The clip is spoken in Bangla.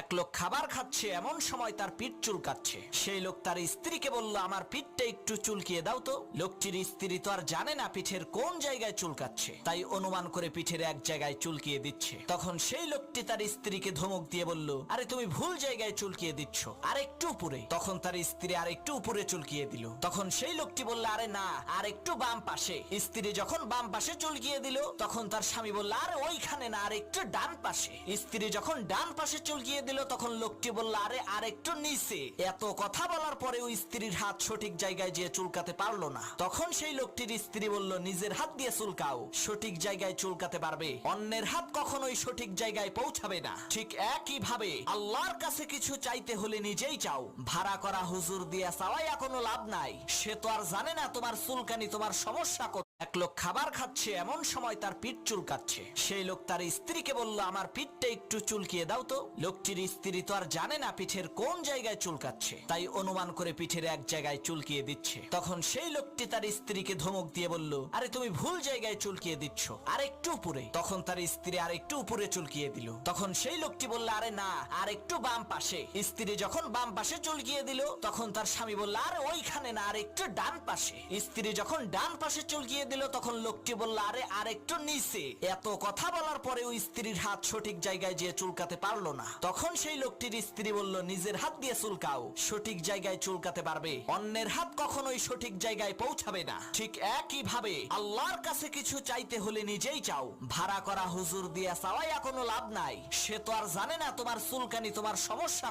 এক লোক খাবার খাচ্ছে, এমন সময় তার পিঠ চুলকাচ্ছে। সেই লোক তার স্ত্রীকে বলল, আমার পিঠটা একটু চুলকিয়ে দাও তো। লোকটির স্ত্রী তো আর জানে না পিঠের কোন জায়গায় চুলকাচ্ছে, তাই অনুমান করে পিঠের এক জায়গায় চুলকিয়ে দিচ্ছে। তখন সেই লোকটি তার স্ত্রীকে ধমক দিয়ে বলল, আরে, তুমি ভুল জায়গায় চুলকিয়ে দিচ্ছ, আর একটু উপরে। তখন তার স্ত্রী আর একটু উপরে চুলকিয়ে দিল। তখন সেই লোকটি বলল, আরে, না, আর একটু বাম পাশে। স্ত্রী যখন বাম পাশে চুলকিয়ে দিল, তখন তার স্বামী বলল, আরে, ওইখানে না, আর একটু ডান পাশে। স্ত্রী যখন ডান পাশে চুলকিয়ে দিল, তখন লোকটি বলল, আরে আর একটু নিচে। এত কথা বলার পরেও স্ত্রীর হাত সঠিক জায়গায় যেয়ে চুলকাতে পারল না। তখন সেই লোকটির স্ত্রী বলল, নিজের হাত দিয়ে চুলকাও, সঠিক জায়গায় চুলকাতে পারবে। অন্যের হাত কখনোই সঠিক জায়গায় পৌঁছাবে না। ঠিক একই ভাবে আল্লাহর কাছে কিছু চাইতে হলে নিজেই চাও। ভাড়া করা হুজুর দিয়ে চাওয়াই কোনো লাভ নাই। সে তো আর জানে না তোমার চুলকানি, তোমার সমস্যা কোথায়। এক লোক খাবার খাচ্ছে, এমন সময় তার পিঠ চুলকাচ্ছে। সেই লোক তার স্ত্রীকে বলল, আমার পিঠটা একটু চুলকিয়ে দাও তো। লোকটির স্ত্রী তো আর জানে না পিঠের কোন জায়গায় চুলকাচ্ছে, তাই অনুমান করে পিঠের এক জায়গায় চুলকিয়ে দিচ্ছে। তখন সেই লোকটি তার স্ত্রীকে ধমক দিয়ে বলল, আরে, তুমি ভুল জায়গায় চুলকিয়ে দিচ্ছ, আর একটু উপরে। তখন তার স্ত্রী আর একটু উপরে চুলকিয়ে দিল। তখন সেই লোকটি বলল, আরে না, আর একটু বাম পাশে। স্ত্রী যখন বাম পাশে চুলকিয়ে দিল, তখন তার স্বামী বলল, আরে, ওইখানে না, আর একটু ডান পাশে। স্ত্রী যখন ডান পাশে চুলকিয়ে দিল, তখন লোকটি বলল, আরে আর একটু নিচে। এত কথা বলার পরে ওই স্ত্রীর হাত সঠিক জায়গায় যেয়ে চুলকাতে পারল না। তখন সেই লোকটির স্ত্রী বলল, নিজের হাত দিয়ে চুলকাও, সঠিক জায়গায় চুলকাতে পারবে। অন্যের হাত কখনোই সঠিক জায়গায় পৌঁছাবে না। ঠিক একই ভাবে আল্লাহর কাছে কিছু চাইতে হলে নিজেই চাও। ভাড়া করা হুজুর দিয়া চাওয়াই কোনো লাভ নাই। সে তো আর জানে না তোমার চুলকানি, তোমার সমস্যা।